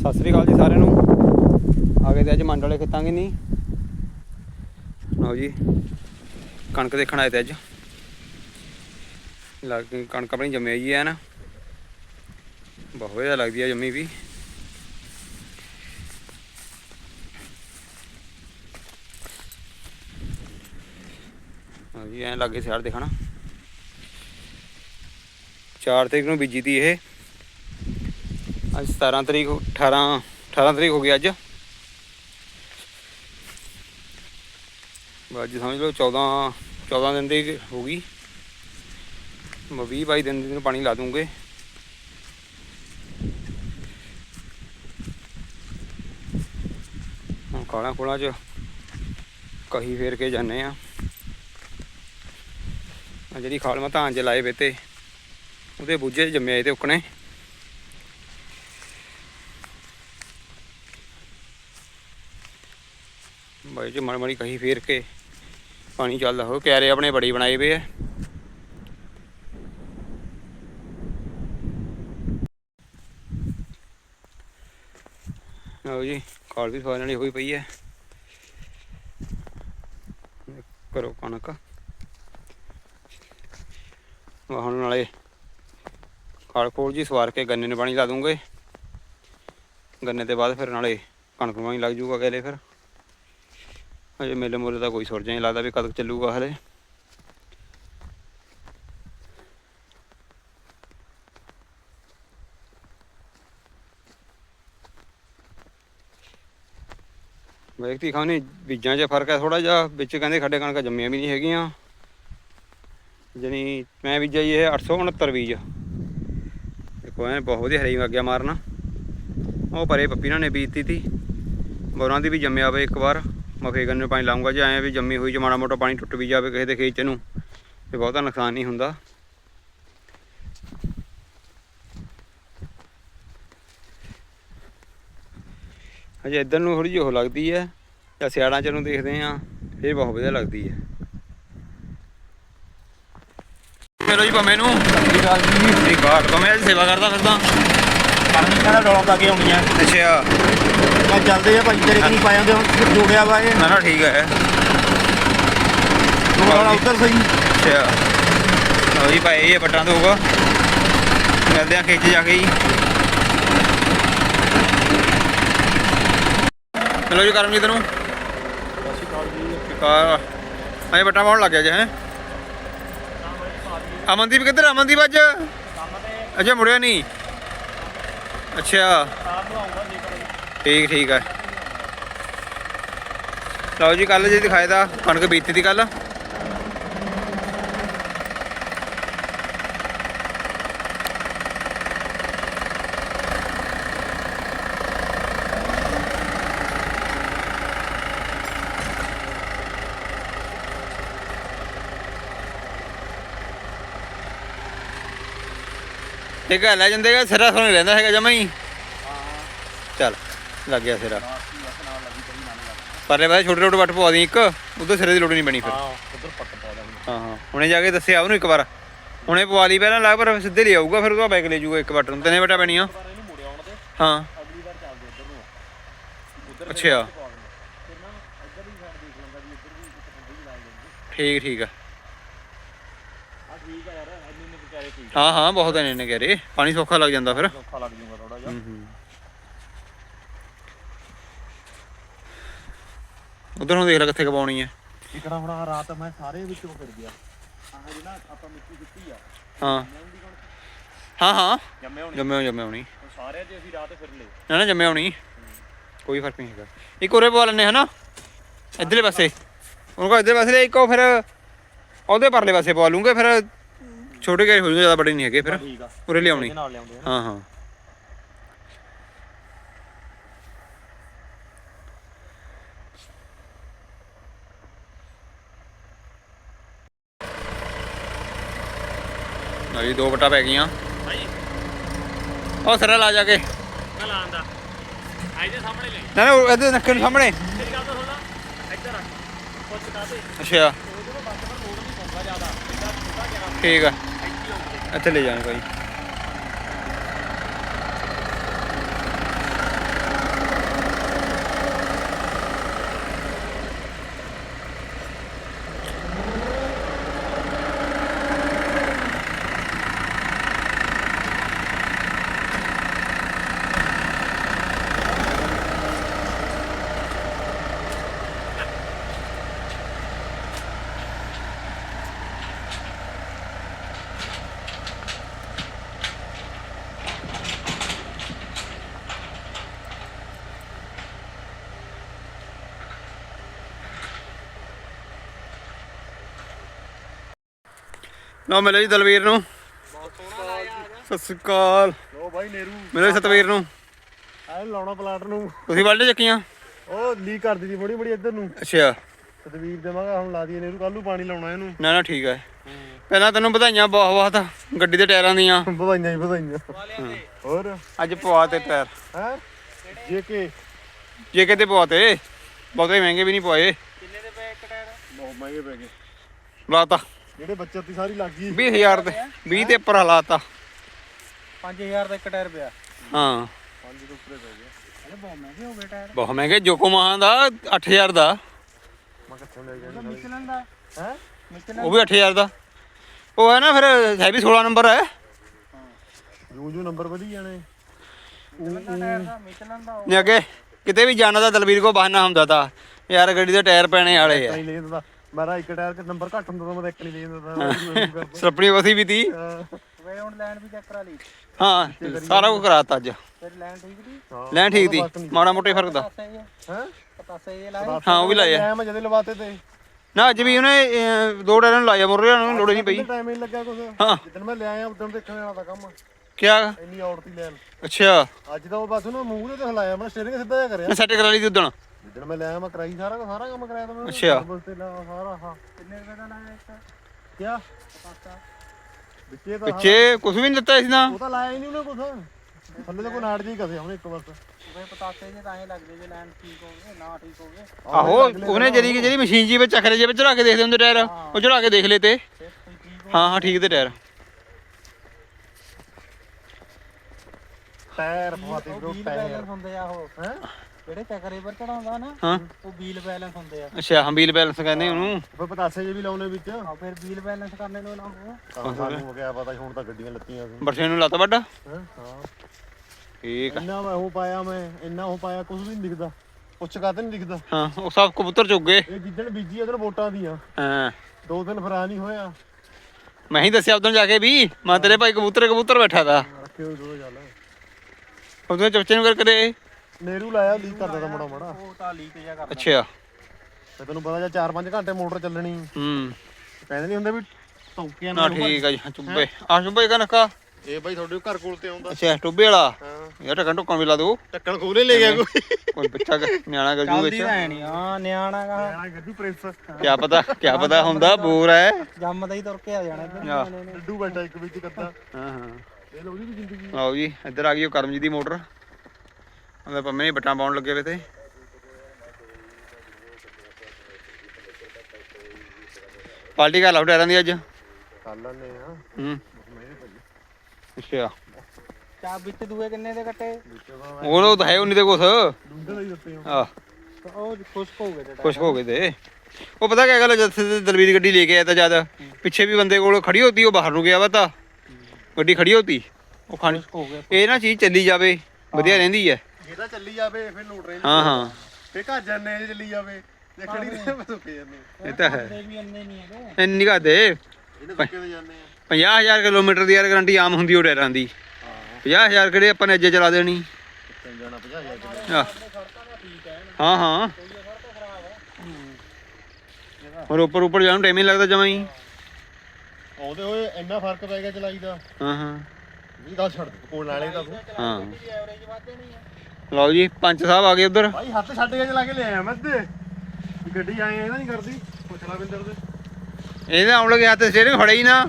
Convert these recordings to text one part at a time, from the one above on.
ਸਤਿ ਸ੍ਰੀ ਅਕਾਲ ਜੀ ਸਾਰਿਆਂ ਨੂੰ। ਆ ਗਏ ਤੇ ਅੱਜ ਮੰਡ ਵਾਲੇ ਖੇਤਾਂ ਕਿ ਨਹੀਂ? ਆਓ ਜੀ, ਕਣਕ ਦੇਖਣ ਆਏ ਤੇ ਅੱਜ। ਲੱਗ ਕਣਕ ਆਪਣੀ ਜੰਮੀ ਹੋਈ ਹੈ ਨਾ। ਬਹੁਤ ਵਧੀਆ ਲੱਗਦੀ ਹੈ ਜੰਮੀ ਵੀ। ਹਾਂ ਜੀ, ਐਂ ਲੱਗੇ ਸਿਆੜ ਦੇਖਣਾ। 4 ਤਰੀਕ ਨੂੰ ਬੀਜੀ ਦੀ ਇਹ। ਅੱਜ 17 ਤਰੀਕ 18 18 ਤਰੀਕ ਹੋ ਗਈ ਅੱਜ। ਅੱਜ ਸਮਝ ਲਓ 14 14 ਦਿਨ ਦੀ ਹੋ ਗਈ। ਮੈਂ 20 22 ਦਿਨ ਦੀ ਨੂੰ ਪਾਣੀ ਲਾ ਦੂੰਗੇ। ਹੁਣ ਕਾਲਾ ਕੋਲਾ ਚ ਕਹੀ ਫੇਰ ਕੇ ਜਾਂਦੇ ਆ। ਜਿਹੜੀ ਖਾਲ ਮੈਂ ਧਾਨ ਚ ਲਾਏ ਵੇ ਤੇ ਉਹਦੇ ਬੂਝੇ 'ਚ ਜੰਮੇ ਆਏ ਤੇ ਉਕਣੇ। ਬਾਈ ਜੀ ਮੜ ਮੜੀ ਕਹੀ ਫੇਰ ਕੇ ਪਾਣੀ ਚੱਲਦਾ ਹੋ ਕਿਆਰੇ ਆਪਣੇ ਬੜੀ ਬਣਾਏ ਵੇ ਆ। ਲਓ ਜੀ, ਕਾਲ ਵੀ ਸਵਾਰਨ ਵਾਲੀ ਹੋਈ ਪਈ ਹੈ। ਕਰੋ ਕਣਕ। ਵਾਹਣ ਨਾਲੇ ਖਾਲ ਖੋਲ ਜੀ ਸਵਾਰ ਕੇ ਗੰਨੇ ਨੂੰ ਪਾਣੀ ਲਾ ਦੂੰਗੇ। ਗੰਨੇ ਦੇ ਬਾਅਦ ਫਿਰ ਨਾਲੇ ਕਣਕ ਨੂੰ ਪਾਣੀ ਲੱਗ ਜੂਗਾ ਅਗਲੇ ਫਿਰ। ਅਜੇ ਮੇਲੇ ਮੋਲੇ ਦਾ ਕੋਈ ਸੁਰਜਾ ਨਹੀਂ ਲੱਗਦਾ ਵੀ ਕਦ ਚੱਲੂਗਾ ਹਲੇ। ਵੇਖਤੀ ਖਾਣੇ ਬੀਜਾਂ 'ਚ ਫ਼ਰਕ ਹੈ ਥੋੜਾ ਜਿਹਾ, ਵਿੱਚ ਕਹਿੰਦੇ ਖੱਡੇ ਕਣਕਾਂ ਜੰਮੀਆਂ ਵੀ ਨਹੀਂ ਹੈਗੀਆਂ। ਜਣੀ ਮੈਂ ਬੀਜਿਆ ਜੀ ਇਹ 869 ਬੀਜ। ਦੇਖੋ ਐ ਬਹੁਤ ਵਧੀਆ ਹਰੀ ਲੱਗਿਆ ਮਾਰਨਾ। ਉਹ ਪਰੇ ਪੱਪੀ ਨਾਲ ਨੇ ਬੀਜਤੀ ਤੀ। ਬੋਰਾਂ ਦੀ ਵੀ ਜੰਮਿਆ ਵੇ ਇੱਕ ਵਾਰ। ਮੈਂ ਫੇਰ ਗੰਨੇ ਪਾਣੀ ਲਾਉਂਗਾ ਜੇ ਐਂ ਵੀ ਜੰਮੀ ਹੋਈ ਮਾੜਾ ਮੋਟਾ ਪਾਣੀ ਟੁੱਟ ਵੀ ਜਾਵੇ ਕਿਸੇ ਦੇ ਖੇਤ 'ਚ ਨੂੰ ਤੇ ਬਹੁਤਾ ਨੁਕਸਾਨ ਨਹੀਂ ਹੁੰਦਾ। ਹਜੇ ਇੱਧਰ ਨੂੰ ਥੋੜੀ ਜਿਹੀ ਉਹ ਲੱਗਦੀ ਹੈ ਜਾਂ ਸਿਆੜਾਂ ਚ ਨੂੰ ਦੇਖਦੇ ਆ ਇਹ ਬਹੁਤ ਵਧੀਆ ਲੱਗਦੀ ਹੈ। ਚਲੋ ਜੀ ਭਮੇ ਨੂੰ। ਜੀ। ਠੀਕ ਆ ਭਮੇ ਅੱਜ ਸੇਵਾ ਕਰਦਾ ਫਿਰਦਾ। ਕਰਨੀ ਕਹਿੰਦਾ ਡੋਲਾਂ ਪਾ ਕੇ ਆਉਣੀ ਆ? ਅੱਛਾ। ਮੈਂ ਚੱਲਦੇ ਆ ਭਾਈ ਤੇਰੇ ਕਿ ਨਹੀਂ ਪਾਏ ਹੁੰਦੇ ਹੁਣ ਜੋੜਿਆ ਵਾ ਇਹ। ਨਾ ਨਾ ਠੀਕ ਹੈ। ਡੋਲਾ ਉੱਧਰ ਸਹੀ? ਅੱਛਾ। ਲਓ ਜੀ ਭਾਈ ਇਹ ਪੱਟਾਂ ਤੋਂ ਮਿਲਦੇ ਆ ਖੇਤ 'ਚ ਜਾ ਕੇ ਜੀ। ਚਲੋ ਜੀ ਕਰਮਜੀਤ ਨੂੰ। ਸਤਿ ਸ਼੍ਰੀ ਅਕਾਲ ਜੀ ਕਾ ਅਜੇ ਬੱਟਾ ਪਾਉਣ ਲੱਗ ਗਿਆ ਜੇ ਹੈ। ਅਮਨਦੀਪ ਕਿੱਧਰ ਅਮਨਦੀਪ ਅੱਜ? ਤੇ ਅੱਛਾ ਮੁੜਿਆ ਨਹੀਂ। ਅੱਛਾ ਆਪ ਨੂੰ ਆਉਂਗਾ ਜੇਕਰ ਠੀਕ ਠੀਕ ਹੈ ਲਓ ਜੀ ਕੱਲ ਜੇ ਦਿਖਾਇਆ ਦਾ ਕਣਕ ਬੀਤੀ ਦੀ ਕੱਲ ਇਹ ਗੱਲ ਲੈ ਜਾਂਦੇ ਗਾ ਸਿਰਾ ਸੋਣੀ ਰਹਿੰਦਾ ਹੈਗਾ ਜਮਾ ਹੀ। ਲੱਗ ਗਿਆ ਸਿਰਾ। ਪਰਲੇ ਪਾਸੇ ਛੋਟੇ ਛੋਟੇ ਵੱਟ ਪਵਾ ਦੀ ਇੱਕ ਉਧਰ ਸਿਰੇ ਦੀ ਲੋੜ ਨਹੀਂ ਬਣੀ ਫਿਰ। ਹਾਂ ਉਧਰ ਪੱਟ ਪਾ ਦਾਂਗੇ। ਹਾਂ ਹਾਂ। ਹੁਣੇ ਜਾ ਕੇ ਦੱਸਿਆ ਉਹਨੂੰ ਇੱਕ ਵਾਰ। ਹੁਣੇ ਪਵਾ ਲਈ ਪਹਿਲਾਂ ਲੱਗ ਪਰ ਸਿੱਧੇ ਲੈ ਆਊਗਾ ਫਿਰ ਉਹਦਾ ਬੈਕ ਲੈ ਜਾਊਗਾ ਇੱਕ ਵੱਟ ਨੂੰ। ਤਿੰਨੇ ਵੱਟਾਂ ਪੈਣੀਆਂ। ਹਾਂ। ਅਗਲੀ ਵਾਰ ਚੱਲਦੇ ਉਧਰ ਨੂੰ। ਅੱਛਾ। ਠੀਕ ਠੀਕ ਆ। ਹਾਂ ਹਾਂ ਬਹੁਤ ਨੇ ਨੇ ਕਹਿ ਰਹੇ ਪਾਣੀ ਸੌਖਾ ਲੱਗ ਜਾਂਦਾ ਫਿਰ। ਔਖਾ ਲੱਗ ਜੂਗਾ ਥੋੜਾ ਜਿਹਾ। ਹੂੰ ਹੂੰ। ਉਧਰ ਨੂੰ ਦੇਖ ਲੈ ਕਿੱਥੇ ਕਪਾਉਣੀ ਹੈ ਇਕੜਾ ਹੁਣ ਰਾਤ ਮੈਂ ਸਾਰੇ ਵਿੱਚੋਂ ਫਿਰ ਗਿਆ। ਆਹ ਜਿਹੜਾ ਆਪਾਂ ਮਿੱਟੀ ਦਿੱਤੀ ਆ। ਹਾਂ। ਹਾਂ ਹਾਂ। ਜੰਮੇ ਹੋਣੇ। ਜੰਮੇ ਜੰਮੇ ਹੋਣੀ। ਸਾਰਿਆਂ ਤੇ ਅਸੀਂ ਰਾਤ ਫਿਰ ਲਏ। ਨਾ ਨਾ ਜੰਮੇ ਹੋਣੀ। ਕੋਈ ਫ਼ਰਕ ਨਹੀਂ ਹੈਗਾ। ਇੱਕ ਉਰੇ ਪਵਾ ਲੈਣੇ ਹਨਾ? ਇਧਰਲੇ ਪਾਸੇ। ਉਹਨਾਂ ਕੋ ਇਧਰਲੇ ਪਾਸੇ ਲੈ, ਇੱਕ ਫਿਰ ਉਹਦੇ ਪਰਲੇ ਪਾਸੇ ਪਵਾ ਲੂੰਗੇ ਫਿਰ ਛੋਟੇ ਗਏ ਹੋ ਜ਼ਿਆਦਾ ਵੱਡੇ ਨਹੀਂ ਹੈਗੇ ਫਿਰ ਉਰੇ ਲਿਆਉਣੀ। ਹਾਂ ਹਾਂ। ਜੀ ਦੋ ਵਟਾ ਪੈ ਗਈਆਂ। ਭਾਈ ਉਹ ਸਿਰਾ ਲਾ ਜਾ ਕੇ। ਮੈਂ ਲਾਉਂਦਾ ਆਈ ਦੇ ਸਾਹਮਣੇ ਲੈ। ਨਾ ਨਾ ਉਹ ਇਹਦੇ ਨੱਕੇ ਨੂੰ ਸਾਹਮਣੇ। ਮੇਰੀ ਗੱਲ ਤਾਂ ਸੁਣ ਲਾ। ਇੱਧਰ ਆ ਪੁੱਛ ਕਾ ਤੇ ਅੱਛਾ। ਉਹਦੇ ਕੋਲ ਬੱਸ ਪਰ ਮੋੜ ਨਹੀਂ ਪਾਉਂਦਾ ਜ਼ਿਆਦਾ। ਇਹਦਾ ਛੋਟਾ ਜਿਹਾ ਠੀਕ ਆ। ਇੱਥੇ ਲੈ ਜਾਣੇ ਭਾਈ। ਲਓ ਮਿਲੋ ਜੀ ਦਲਵੀਰ ਨੂੰ। ਸਤਿ ਸ਼੍ਰੀ ਅਕਾਲ। ਲੋ ਬਾਈ ਨੇਰੂ। ਮਿਲੋ ਜੀ ਸਤਵੀਰ ਨੂੰ। ਐ ਲਾਉਣਾ ਪਲਾਟ ਨੂੰ। ਤੁਸੀਂ ਵੱਲ ਚੱਕੀਆਂ? ਉਹ ਲੀਕ ਕਰ ਦਿੱਤੀ ਬੜੀ ਬੜੀ ਇੱਧਰ ਨੂੰ। ਅੱਛਾ। ਤਦਵੀਰ ਦੇਵਾਂਗਾ ਹੁਣ ਲਾ ਦਈਏ ਨੇਰੂ। ਕੱਲ ਨੂੰ ਪਾਣੀ ਲਾਉਣਾ ਇਹਨੂੰ। ਨਾ ਨਾ ਠੀਕ ਹੈ ਪਹਿਲਾਂ ਤੈਨੂੰ ਵਧਾਈਆਂ ਬਹੁਤ ਬਹੁਤ। ਗੱਡੀ ਦੇ ਟਾਇਰਾਂ ਦੀਆਂ। ਵਧਾਈਆਂ ਹੀ ਵਧਾਈਆਂ। ਹੋਰ? ਅੱਜ ਪਵਾ ਤੇ ਟਾਇਰ। ਹੈ? ਜੇ ਕੇ। ਜੇ ਕਿਤੇ ਪਵਾ ਤੇ। ਬਹੁਤੇ ਮਹਿੰਗੇ ਵੀ ਨਹੀਂ ਪਵਾਏ। ਬਹੁਤ ਮਹਿੰਗੇ ਪੈ ਗਏ। ਲਾਤਾ ਜਿਹੜੇ ਬੱਚਤ ਦੀ ਸਾਰੀ ਲੱਗ ਗਈ। 20000 ਦੇ 20 ਤੇ ਉੱਪਰ ਲਾਤਾ 5000 ਦਾ ਇੱਕ ਟਾਇਰ ਪਿਆ। ਹਾਂ। ਪੰਜ ਦੇ ਉੱਪਰੇ ਪੈ ਗਿਆ। ਅਰੇ ਬਹੁਤ ਮਹਿੰਗੇ ਹੋ ਗਏ ਟਾਇਰ। ਬਹੁਤ ਮਹਿੰਗੇ ਜੋਕੋ ਮਹਾਂ ਦਾ 8000 ਦਾ। ਮੈਂ ਕਿੱਥੋਂ ਲੈ ਗਿਆ ਦਾ। ਹੈ? ਉਹ ਵੀ 8000 ਦਾ। ਉਹ ਹੈ ਨਾ ਫਿਰ ਹੈ ਵੀ 16 ਨੰਬਰ ਹੈ। ਜੂ ਜੂ ਨੰਬਰ ਵਧੀ ਜਾਣੇ। ਮਿਚਲਨ ਦਾ ਟਾਇਰ ਦਾ ਮਿਚਲਨ ਦਾ ਨਹੀਂ ਅੱਗੇ ਕਿਤੇ ਵੀ ਜਾਣਾ ਤਾਂ ਦਲਵੀਰ ਕੋ ਬਹਾਨਾ ਹੁੰਦਾ ਤਾਂ। ਯਾਰ ਗੱਡੀ ਦੇ ਟਾਇਰ ਪੈਣੇ ਵਾਲੇ ਆ। ਮੇਰਾ ਇੱਕ ਟਾਇਰ ਦਾ ਨੰਬਰ ਘੱਟ ਹੁੰਦਾ ਤਾਂ ਮੈਂ ਇੱਕ ਨਹੀਂ ਲੈ ਜਾਂਦਾ ਤਾਂ ਸੱਪਣੀ ਵਸੀ ਵੀ ਤੀ। ਵੇ ਹੁਣ ਲੈਂਡ ਵੀ ਚੈੱਕ ਕਰਾ ਲਈ। ਹਾਂ ਸਾਰਾ ਕੁਝ ਕਰਾਤਾ ਅੱਜ। ਤੇਰੀ ਲੈਂਡ ਠੀਕ ਦੀ ਲੈਣ ਠੀਕ ਤੀ। ਮਾੜਾ ਮੋਟਾ ਫ਼ਰਕ ਦਾ। ਹੈ? ਪਤਾਸੇ ਇਹ ਲਾਏ। ਹਾਂ ਉਹ ਵੀ ਲਾਇਆ ਮੈਂ ਜਦੇ ਲਵਾਤੇ ਤੇ। ਨਾ ਅੱਜ ਵੀ ਉਹਨੇ ਦੋ ਟਾਇਰਾਂ ਨੂੰ ਲਾਇਆ ਮੁਰ ਨੂੰ ਲੋੜ ਨਹੀਂ ਪਈ। ਟਾਈਮ ਹੀ ਨੀ ਲੱਗਿਆ ਕੁਝ ਹਾਂ। ਜਿੱਦਣ ਮੈਂ ਲਿਆਇਆ ਉਦੋਂ ਦੇਖਣ ਵਾਲਾ ਤਾਂ ਕੰਮ ਕਿਆ? ਇੰਨੀ ਔੜਤੀ ਲੈਣ। ਅੱਛਾ। ਅੱਜ ਤਾਂ ਉਹ ਬਸ ਉਹਨੂੰ ਮੂੰਹ ਤੇ ਹਿਲਾਇਆ ਮੈਂ ਸਟੀਅਰਿੰਗ ਸਿੱਧਾ ਜਿਹਾ ਕਰਿਆ। ਮੈਂ ਸੈੱਟ ਕਰਾ ਲਈ ਤੀ ਉਦਣ। ਜਿੱਦਣ ਮੈਂ ਲਿਆਇਆ ਮੈਂ ਕਰਾਈ ਸਾਰਾ ਸਾਰਾ ਕੰਮ ਕਰਾਇਆ ਤਾਂ ਮੈਂ ਅੱਛਾ। ਬਸ ਤੇ ਲਾ ਸਾਰਾ ਹਾਂ ਕਿੰਨੇ ਰੁਪਏ ਦਾ ਲਾਇਆ ਇੱਕ? ਕਿਆ? ਪਤਾਸਾ ਵਿੱਚੇ ਤਾਂ ਪਿੱਛੇ ਕੁਝ ਵੀ ਨਹੀਂ ਦਿੱਤਾ ਇਸ ਦਾ ਉਹ ਤਾਂ ਲਾਇਆ ਹੀ ਨਹੀਂ ਉਹਨੇ ਕੁਝ ਥੱਲੇ ਤਾਂ ਕੋਈ ਨਾੜ ਜੀ ਕਸੇ ਹੁਣ ਇੱਕ ਵਾਰ ਵੇ ਪਤਾਸੇ ਜੇ ਤਾਂ ਐਂ ਲੱਗਦੇ ਜੇ ਲੈਂਡ ਠੀਕ ਹੋ ਗਏ ਨਾ ਠੀਕ ਹੋ ਗਏ। ਆਹੋ ਉਹਨੇ ਜਿਹੜੀ ਜਿਹੜੀ ਮਸ਼ੀਨ ਜੀ ਵਿੱਚ ਚੱਕਰੇ ਜੇ ਵਿੱਚ ਚੜਾ ਕੇ ਦੇਖਦੇ ਹੁੰਦੇ ਟਾਇਰ ਉਹ ਚੜਾ ਕੇ ਦੇਖ ਲਏ ਤੇ। ਫਿਰ ਕੋਈ ਠੀਕ ਹੋ ਹਾਂ ਹਾਂ ਠੀਕ ਤੇ ਟਾਇਰ। ਟਾਇਰ ਪਵਾਤੇ ਉਹ ਬ్రో ਵੀਲ ਟਾਇਰ ਬੈਲੈਂਸ ਹੁੰਦੇ ਆ ਉਹ? ਹੈ? ਜਿਹੜੇ ਚੱਕਰੇ ਪਰ ਚੜਾਉਂਦਾ ਨਾ ਹਾਂ। ਉਹ ਵੀਲ ਬੈਲੈਂਸ ਹੁੰਦੇ ਆ। ਅੱਛਾ ਹਾਂ ਵੀਲ ਬੈਲੈਂਸ ਕਹਿੰਦੇ ਉਹਨੂੰ। ਫਿਰ ਪਤਾਸੇ ਜੇ ਵੀ ਲਾਉਣੇ ਵਿੱਚ। ਆ ਫਿਰ ਵੀਲ ਬੈਲੈਂਸ ਕਰਨੇ ਨੂੰ ਲਾਉਂਦੇ ਆ। ਤਾਂ ਸਾਨੂੰ ਹੋ। ਗਿਆ ਪਤਾ ਹੁਣ ਤਾਂ ਗੱਡੀਆਂ ਲੱਤੀਆਂ ਸੀ। ਬਰਸੇ ਨੂੰ ਲਾਤਾ ਵੱਡਾ ਹੈਂ? ਹਾਂ। ਠੀਕ ਆ। ਇੰਨਾ ਮੈਂ ਉਹ ਪਾਇਆ ਮੈਂ ਇੰਨਾ ਉਹ ਪਾਇਆ ਕੁਝ ਵੀ ਨਹੀਂ ਦਿਖਦਾ। ਪੁੱਛ ਕਾਤੇ ਨਹੀਂ ਦਿਖਦਾ। ਹਾਂ ਉਹ ਸਭ ਕਬੂਤਰ ਚੁੱਕ ਗਏ। ਇਹ ਜਿੱਦਣ ਬੀਜੀ ਉਧਰ ਵੋਟਾਂ ਦੀਆਂ। ਹਾਂ। ਦੋ ਦਿਨ ਫਰਾ ਨਹੀਂ ਹੋਇਆ। ਮੈਂ ਹੀ ਦੱਸਿਆ ਉਦੋਂ ਜਾ ਕੇ ਵੀ ਮੈਂ ਤੇਰੇ ਭਾਈ ਕਬੂਤਰ ਕਬੂਤਰ ਬੈਠਾ ਦਾ ਰੱਖਿਓ ਦੋ ਚੱਲ ਉਦੋਂ ਚਪਚੇ ਨੂੰ ਕਰ ਕਰੇ ਨੇਰੂ ਲਾਇਆ ਲੀਕ ਕਰਦਾ ਤਾਂ ਮੜਾ ਮੜਾ। ਉਹ ਤਾਂ ਲੀਕ ਜਿਹਾ ਕਰਦਾ। ਅੱਛਾ। ਤੇ ਤੈਨੂੰ ਪਤਾ ਜੇ 4-5 ਘੰਟੇ ਮੋਟਰ ਚੱਲਣੀ। ਹੂੰ। ਕਹਿੰਦੇ ਨਹੀਂ ਹੁੰਦੇ ਵੀ ਟੌਕੀਆਂ ਨਾ ਠੀਕ ਆ ਜੀ ਹਾਂ, ਚੁੱਬੇ ਆ ਚੁੱਬੇ ਕਾ ਨੱਕਾ ਇਹ ਬਾਈ ਤੁਹਾਡੇ ਘਰ ਕੋਲ ਤੇ ਆਉਂਦਾ। ਅੱਛਾ ਟੁੱਬੇ ਵਾਲਾ? ਹਾਂ। ਯਾਰ ਟਕਣ ਟੁੱਕਣ ਵੀ ਲਾ ਦੋ ਟੱਕਣ ਖੋਲੇ ਲੈ ਗਿਆ ਕੋਈ। ਕੋਈ ਬੱਚਾ ਕ- ਨਿਆਣਾ ਗਜੂ ਚੱਲਦੀ ਵਿੱਚ। ਨਹੀਂ ਹਾਂ ਨਿਆਣਾ ਗਾ। ਨਿਆਣਾ ਗੱਡੂ ਪ੍ਰਿੰਸ। ਕਿਆ ਪਤਾ ਕਿਆ ਪਤਾ ਹੁੰਦਾ ਬੋਰ ਹੈ ਜੰਮਦਾ ਹੀ ਤੁਰ ਕੇ ਆ ਜਾਣਾ ਇੱਧਰ। ਆਹ। ਡੱਡੂ ਬੈਠਾ ਇੱਕ ਵਿੱਚ ਕੱਦਾ ਹਾਂ ਹਾਂ। ਇਹ ਲੋ ਉਹਦੀ ਵੀ ਜ਼ਿੰਦਗੀ। ਆਓ ਜੀ ਇੱਧਰ ਆ ਗਈ ਉਹ ਕਰਮਜੀਤ ਦੀ ਮੋਟਰ। ਉਹਦੇ ਪੰਮੇ ਨੇ ਬਟਾਂ ਪਾਉਣ ਲੱਗੇ ਵੇ ਤੇ। ਪਾਰਟੀ ਕਰ ਲਾ ਟਾਇਰਾਂ ਦੀ ਅੱਜ? ਕਰ ਲੈਣੇ ਆ। ਹੂੰ। ਅੱਛਾ। ਚਾ ਵਿੱਚ ਦੂਏ ਕਿੰਨੇ ਦੇ ਕੱਟੇ? ਉਹ ਤਾਂ ਹੈ ਉਨੀ ਕੁਛ। ਦਾ ਹੀ ਦਿੱਤੇ ਆ। ਆ ਤਾਂ ਉਹ ਖੁਸ਼ਕ ਹੋ ਗਏ ਤੇ ਖੁਸ਼ ਹੋ ਗਏ ਤੇ। ਉਹ ਪਤਾ ਕਿਆ ਗੱਲ ਜਦ ਦਲਵੀਰ ਗੱਡੀ ਲੈ ਕੇ ਆਇਆ ਤਾਂ ਜਦ ਪਿੱਛੇ ਵੀ ਬੰਦੇ ਕੋਲ ਖੜੀ ਹੋਤੀ ਉਹ ਬਾਹਰ ਨੂੰ ਗਿਆ ਵਾ ਤਾਂ। ਗੱਡੀ ਖੜੀ ਹੋਤੀ। ਉਹ ਖਾਣੀ ਇਹ ਨਾ ਚੀਜ਼ ਚੱਲੀ ਜਾਵੇ ਵਧੀਆ ਰਹਿੰਦੀ ਹੈ ਜੇ ਤਾਂ ਚੱਲੀ ਜਾਵੇ ਫਿਰ ਲੋਟ ਰੇਂਜ ਹਾਂ ਹਾਂ। ਫੇ ਘਰ ਜਾਂਦੇ ਜੇ ਚੱਲੀ ਜਾਵੇ ਜੇ ਖੜੀ ਰਹੇ ਬਸ ਸੁੱਕੇ ਜਾਂਦੇ ਇਹ ਤਾਂ ਹੈ। ਇਹ ਵੀ ਇੰਨੇ ਨਹੀਂ ਹੈਗੇ। ਇੰਨੀ ਕਾ ਦੇ? ਇਹਨੇ ਸੁੱਕੇ ਤੇ ਜਾਂਦੇ ਆ? 50000 ਕਿਲੋਮੀਟਰ ਦੀ ਯਾਰ ਗਾਰੰਟੀ ਆਮ ਹੁੰਦੀ ਉਹ ਟਾਇਰਾਂ ਦੀ। 50000 ਕਿਹੜੇ ਆਪਾਂ ਨੇ ਅੱਜੇ ਚਲਾ ਦੇਣੀ? ਕਿੱਥੇ ਜਾਣਾ 50000 ਕਿਲੋ ਆਹ। ਹਾਂ ਹਾਂ। ਹੋਰ ਉੱਪਰ ਉੱਪਰ ਜਾਣ ਨੂੰ ਟਾਈਮ ਹੀ ਨੀ ਲੱਗਦਾ ਜਮਾਂ ਹੀ। ਆਉਂਦੇ ਹੋਏ ਇੰਨਾ ਫ਼ਰਕ ਪੈ ਗਿਆ ਚਲਾਈ ਦਾ। ਹਾਂ ਹਾਂ। ਇਹ ਗੱਲ ਛੱਡ ਕੋਲ ਨਾਲੇ ਤਾਂ ਤੂੰ। ਹਾਂ। ਐਵਰੇਜ ਵਾਧੇ ਨਹੀਂ ਹੈ। ਲਓ ਜੀ ਪੰਚ ਸਾਹਿਬ ਆ ਗਏ ਉਧਰ। ਭਾਈ ਹੱਥ ਛੱਡ ਕੇ ਚਲਾ ਕੇ ਲੈ ਆਇਆ ਮੈਂ ਤੇ ਗੱਡੀ ਆਏ ਇਹਦਾ ਨਹੀਂ ਕਰਦੀ। ਪੁੱਛ ਲਾ ਬਿੰਦਰ ਦੇ। ਇਹਦੇ ਆਉਣ ਲੱਗੇ ਹੱਥ ਸਟੀਅਰਿੰਗ ਫੜਿਆ ਹੀ ਨਾ। ਹਾਂ।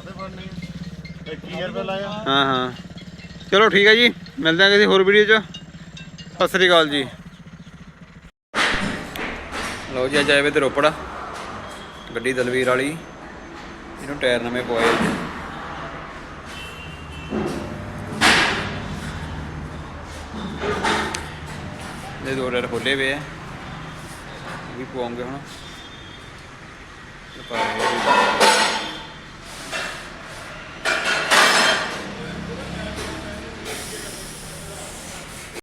ਅਦੇ ਫੜਨੇ 21000 ਰੁਪਏ ਲਾਇਆ ਹਾਂ ਹਾਂ। ਚਲੋ ਠੀਕ ਹੈ ਜੀ ਮਿਲਦੇ ਹਾਂ ਕਿਸੇ ਹੋਰ ਵੀਡੀਓ 'ਚ। ਸਤਿ ਸ੍ਰੀ ਅਕਾਲ ਜੀ। ਲਓ ਜੀ ਅੱਜ ਆਏ ਵੇ ਤੇ ਰੋਪੜ। ਗੱਡੀ ਦਲਵੀਰ ਵਾਲੀ। ਇਹਨੂੰ ਟਾਇਰ ਨਵੇਂ ਪਵਾਏ। ਜੀ ਦੋ ਟਾਇਰ ਖੋਲੇ ਪਏ ਆ। ਵੀ ਪਵਾਉਂਗੇ ਹੁਣ। ਇਹ